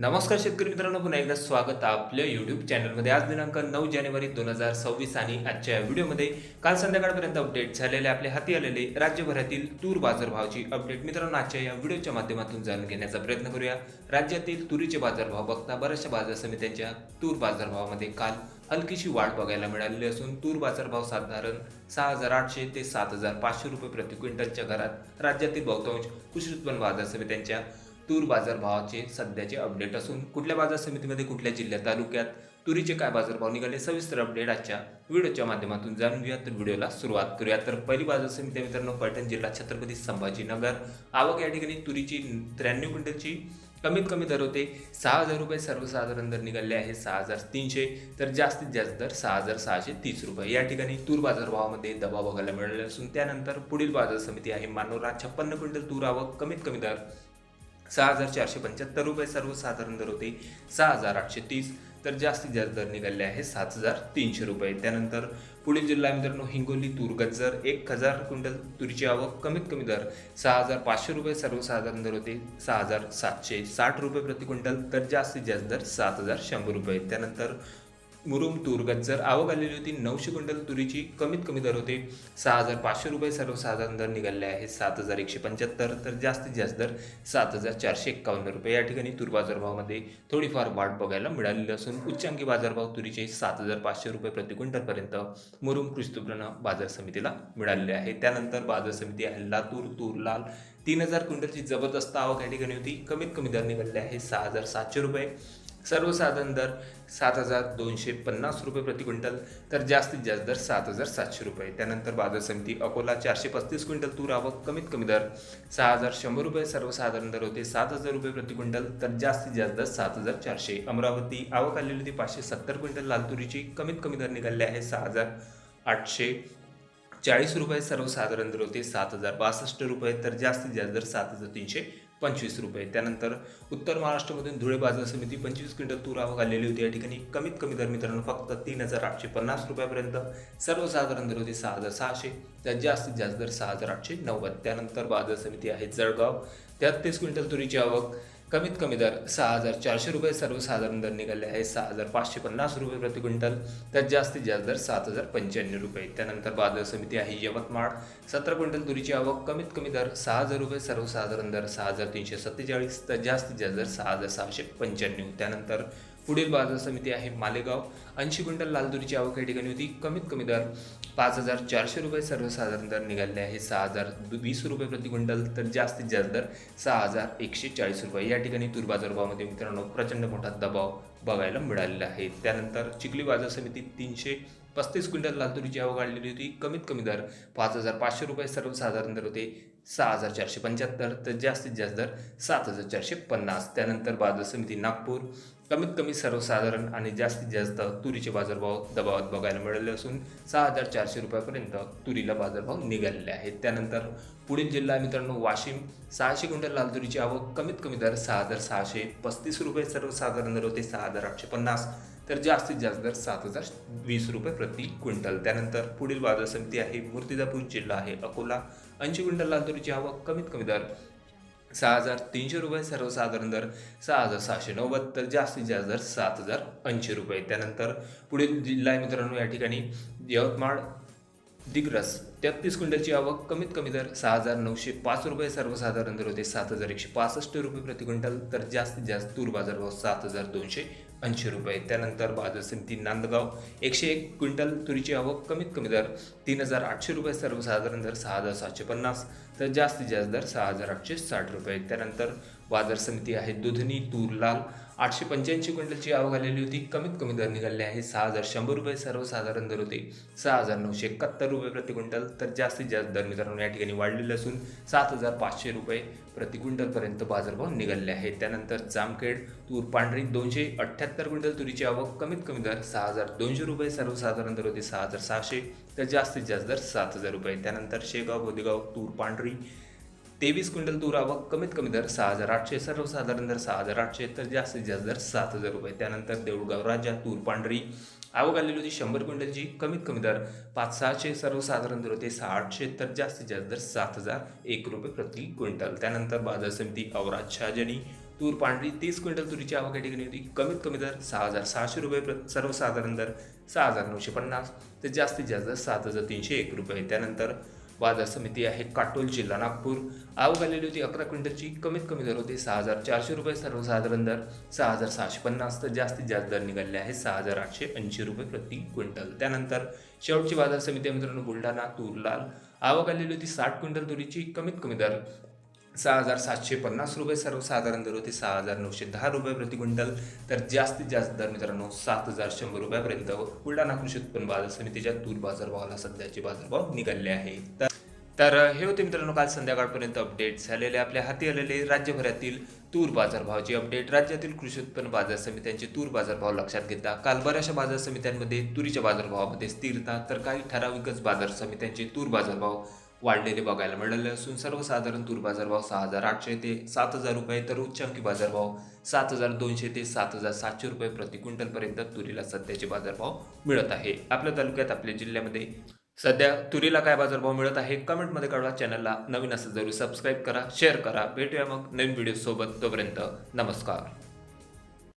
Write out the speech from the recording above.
नमस्कार शेतकरी मित्रांनो पुन्हा एकदा स्वागत आपल्या यूट्यूब चॅनलमध्ये आज दिनांक नऊ जानेवारी दोन हजार सव्वीस आणि आजच्या या व्हिडिओमध्ये काल संध्याकाळपर्यंत अपडेट झालेले आपल्या हाती आलेले राज्यभरातील तूर बाजारभावाची अपडेट मित्रांनो आजच्या या व्हिडिओच्या माध्यमातून जाणून घेण्याचा प्रयत्न करूया. राज्यातील तुरीचे बाजारभाव बघता बऱ्याचशा बाजार समित्यांच्या तूर बाजारभावामध्ये काल हलकीशी वाढ बघायला मिळालेली असून तूर बाजारभाव साधारण सहा हजार आठशे ते सात हजार पाचशे रुपये प्रति क्विंटलच्या घरात राज्यातील बहुतांश कृषी उत्पन्न बाजार समित्यांच्या तूर बाजारभावाचे सध्याचे अपडेट असून कुठल्या बाजार समितीमध्ये कुठल्या जिल्ह्यात तालुक्यात तुरीचे काय बाजारभाव निघाले सविस्तर अपडेट आजच्या व्हिडिओच्या माध्यमातून जाणून घेऊया तर व्हिडिओला सुरुवात करूया. तर पहिली बाजार समिती मित्रांनो पैठण जिल्हा छत्रपती संभाजीनगर. आवक या ठिकाणी तुरीची त्र्याण्णव क्विंटलची कमीत कमी दर होते. सहा हजार रुपये सर्वसाधारण दर निघाले आहे सहा हजार तीनशे. तर जास्तीत जास्त दर सहा हजार सहाशे तीस रुपये. या ठिकाणी तूर बाजारभावामध्ये दबाव बघायला मिळाला असून त्यानंतर पुढील बाजार समिती आहे मानोरा. छप्पन्न क्विंटल तूर आवक कमीत कमी दर सहा हजार चारशे पंच्याहत्तर रुपये सर्वसाधारण दर होते. सहा हजार आठशे तीस तर जास्तीत जास्त दर निघाले आहे सात हजार तीनशे रुपये. त्यानंतर पुढील जिल्हा मित्रांनो हिंगोली तूर गज्जर एक हजार क्विंटल तुरीची आवक कमीत कमी दर सहा हजार पाचशे रुपये सर्वसाधारण दर होते. सहा हजार सातशे साठ रुपये प्रति क्विंटल तर जास्तीत जास्त दर सात हजार शंभर रुपये. त्यानंतर मुरुम तूर गज्जर आवक आलेली होती नऊशे क्विंटल तुरीची कमीत कमी दर होते. सहा हजार पाचशे रुपये सर्वसाधारण दर निघाले आहे. सात हजार एकशे पंच्याहत्तर तर जास्तीत जास्त दर सात हजार चारशे एक्कावन्न रुपये. या ठिकाणी तूर बाजारभावामध्ये थोडीफार वाढ बघायला मिळालेली असून उच्चांकी बाजारभाव तुरीचे सात हजार पाचशे रुपये प्रति क्विंटलपर्यंत मुरुम कृषी बाजार समितीला मिळालेले आहे. त्यानंतर बाजार समिती आहे लातूर तूर लाल तीन हजार क्विंटलची जबरदस्त आवक या ठिकाणी होती. कमीत कमी दर निघाले आहे सहा हजार सातशे रुपये. सर्वसाधारण दर सात हजार दोनशे पन्नास रुपये प्रति क्विंटल तर जास्तीत जास्त दर सात हजार सातशे रुपये. त्यानंतर बाजार समिती अकोला चारशे पस्तीस क्विंटल तूर आवक कमीत कमी दर सहा हजार शंभर रुपये. सर्वसाधारण दर होते सात हजार रुपये प्रति क्विंटल तर जास्तीत जास्त दर सात हजार चारशे. अमरावती आवक आलेली होती पाचशे सत्तर क्विंटल. लाल तुरीची कमीत कमी दर निघाले आहे सहा हजार आठशे चाळीस रुपये. सर्वसाधारण दर होते सात हजार बासष्ट रुपये तर जास्तीत जास्त दर सात हजार तीनशे पंचवीस रुपये. त्यानंतर उत्तर महाराष्ट्रामधून धुळे बाजार समिती पंचवीस क्विंटल तूर आवक आलेली होती. या ठिकाणी कमीत कमी दर मित्रांनो फक्त तीन हजार आठशे पन्नास रुपयापर्यंत सर्वसाधारण दर होते सहा हजार सहाशे तर जास्तीत जास्त दर सहा हजार आठशे नव्वद. त्यानंतर बाजार समिती आहे जळगाव. तेहत्तीस क्विंटल तुरीची आवक कमीत कमी दर सहा हजार चारशे रुपये सर्वसाधारण दर निघाले आहे. सहा हजार पाचशे पन्नास रुपये प्रति क्विंटल. तर जास्तीत जास्त दर सात हजार पंच्याण्णव रुपये. त्यानंतर बाजार समिती आहे यवतमाळ. सतरा क्विंटल तुरीची आवक कमीत कमी दर सहा हजार रुपये सर्वसाधारण दर सहा हजार तीनशे सत्तेचाळीस. तर जास्तीत जास्त दर सहा हजार सहाशे पंच्याण्णव. त्यानंतर पुढील बाजार समिती आहे मालेगाव. ऐंशी क्विंटल लालदुरीची आवक या ठिकाणी होती. कमीत कमी दर पाच हजार चारशे रुपये सर्वसाधारण दर निघाले आहे. सहा हजार वीस रुपये प्रति क्विंटल तर जास्तीत जास्त दर सहा हजार एकशे चाळीस रुपये. या ठिकाणी तूर बाजारभावामध्ये मित्रांनो प्रचंड मोठा दबाव बघायला मिळालेला आहे. त्यानंतर चिखली बाजार समिती तीनशे पस्तीस क्विंटल लालतुरीची आवक आलेली होती. कमीत कमी दर पाच हजार पाचशे रुपये सर्वसाधारण दर होते सहा हजार चारशे पंच्याहत्तर तर जास्तीत जास्त दर सात हजार चारशे पन्नास. त्यानंतर बाजार समिती नागपूर कमीत कमी सर्वसाधारण आणि जास्तीत जास्त तुरीचे बाजारभाव दबावात बघायला मिळाले असून सहा हजार चारशे रुपयापर्यंत तुरीला बाजारभाव निघालेले आहेत. त्यानंतर पुढील जिल्हा मित्रांनो वाशिम सहाशे क्विंटल लाल तुरीची आवक कमीत कमी दर सहा हजार सहाशे पस्तीस रुपये सर्वसाधारण दर होते सहा हजार आठशे पन्नास तर जास्तीत जास्त दर सात हजार वीस रुपये प्रति क्विंटल. त्यानंतर पुढील बाजार समिती आहे मूर्तिजापूर जिल्हा आहे अकोला. ऐंशी क्विंटल लाल तुरीची आवक कमीत कमी दर सहा हजार तीनशे रुपये सर्वसाधारण दर सहा हजार सहाशे नव्वद तर जास्तीत जास्त दर सात हजार ऐंशी रुपये. त्यानंतर पुढील जिल्हा आहे मित्रांनो या ठिकाणी यवतमाळ दिग्रस. तेहतीस क्विंटलची आवक कमीत कमी दर सहा हजार नऊशे पाच रुपये सर्वसाधारण दर होते सात हजार एकशे पासष्ट रुपये प्रति क्विंटल तर जास्तीत जास्त तूर बाजारभाव सात हजार दोनशे ऐंशी रुपये. त्यानंतर बाजार समिती नांदगाव एकशे एक. क्विंटल तुरीची आवक कमीत कमी दर तीन हजार आठशे रुपये. सर्वसाधारण दर सहा हजार सातशे पन्नास. तर जास्तीत जास्त दर सहा हजार आठशे साठ रुपये. त्यानंतर बाजार समिती आहे दुधनी तूर लाल. आठशे पंच्याऐंशी क्विंटलची आवक आलेली होती. कमीत कमी दर निघाले आहे. सहा हजार शंभर रुपये सर्वसाधारण दर होते. सहा हजार नऊशे एकाहत्तर रुपये प्रति क्विंटल. तर जास्तीत जास्त दर मित्रांनो या ठिकाणी वाढलेले असून सात हजार पाचशे रुपये प्रति क्विंटलपर्यंत बाजारभाव निघाले आहेत. त्यानंतर जामखेड तूर पांढरी दोनशे अठ्ठ्याहत्तर क्विंटल तुरीची आवक. कमीत कमी दर सहा हजार दोनशे रुपये. सर्वसाधारण दर होते सहा हजार सहाशे. तर जास्तीत जास्त दर सात हजार रुपये. त्यानंतर शेगाव बोदेगाव तूर पांढरी तेवीस क्विंटल तूर आवक कमीत कमी दर सहा हजार आठशे सर्वसाधारण दर सहा हजार आठशे तर जास्तीत जास्त दर सात हजार रुपये. त्यानंतर देऊळगाव राजा तूर पांढरी. आवक आलेली होती शंभर क्विंटलची कमीत कमी दर पाच सहाशे सर्वसाधारण दर होते सहा आठशे तर जास्तीत जास्त दर सात हजार एक रुपये प्रति क्विंटल. त्यानंतर बाजार समिती औराज शहाजनी तूर पांढरी तीस क्विंटल तुरीची आवक या ठिकाणी होती कमीत कमी दर सहा हजार सहाशे रुपये प्र सर्वसाधारण दर सहा हजार नऊशे पन्नास तर जास्तीत जास्त दर सात हजार तीनशे एक रुपये. त्यानंतर बाजार समिती आहे काटोल जिल्हा नागपूर. आवक आलेली होती अकरा क्विंटलची. कमीत कमी दर होते सहा हजार चारशे रुपये. सर्वसाधारण दर सहा हजार सहाशे पन्नास. तर जास्तीत जास्त दर निघाले आहे सहा हजार आठशे ऐंशी रुपये प्रति क्विंटल. त्यानंतर शेवटची बाजार समिती मित्रांनो बुलढाणा तुरलाल. आवक आलेली होती साठ क्विंटल तुरीची. कमीत कमी दर सहा हजार सातशे पन्नास रुपये. सर्वसाधारण दर होते सहा हजार नऊशे दहा रुपये प्रति क्विंटल. तर जास्तीत जास्त दर मित्रांनो सात हजार शंभर रुपयापर्यंत. बुलढाणा कृषी उत्पन्न बाजार समितीच्या तूर बाजारभावाला सध्याचे बाजारभाव निघाले आहे तर तर हे होते मित्रांनो काल संध्याकाळपर्यंत अपडेट झालेले आपल्या हाती आलेले राज्यभरातील तूर बाजारभावाची अपडेट राज्यातील कृषी उत्पन्न बाजार समित्यांचे तूर बाजारभाव लक्षात घेता. काल बऱ्याचशा बाजार समित्यांमध्ये तुरीच्या बाजारभावामध्ये स्थिरता तर काही ठराविकच बाजार समित्यांचे तूर बाजारभाव वाढलेले बघायला मिळाले असून सर्वसाधारण तूर बाजारभाव सहा हजार आठशे ते सात हजार रुपये तर उच्चांकी बाजारभाव सात हजार दोनशे ते सात हजार सातशे रुपये प्रति क्विंटलपर्यंत तुरीला सध्याचे बाजारभाव मिळत आहे. आपल्या तालुक्यात आपल्या जिल्ह्यामध्ये सध्या तुरीला काय बाजारभाव मिळत आहे कमेंटमध्ये कळवा. चॅनलला नवीन असं जरूर सबस्क्राईब करा शेअर करा. भेटूया मग नवीन व्हिडिओसोबत तोपर्यंत नमस्कार.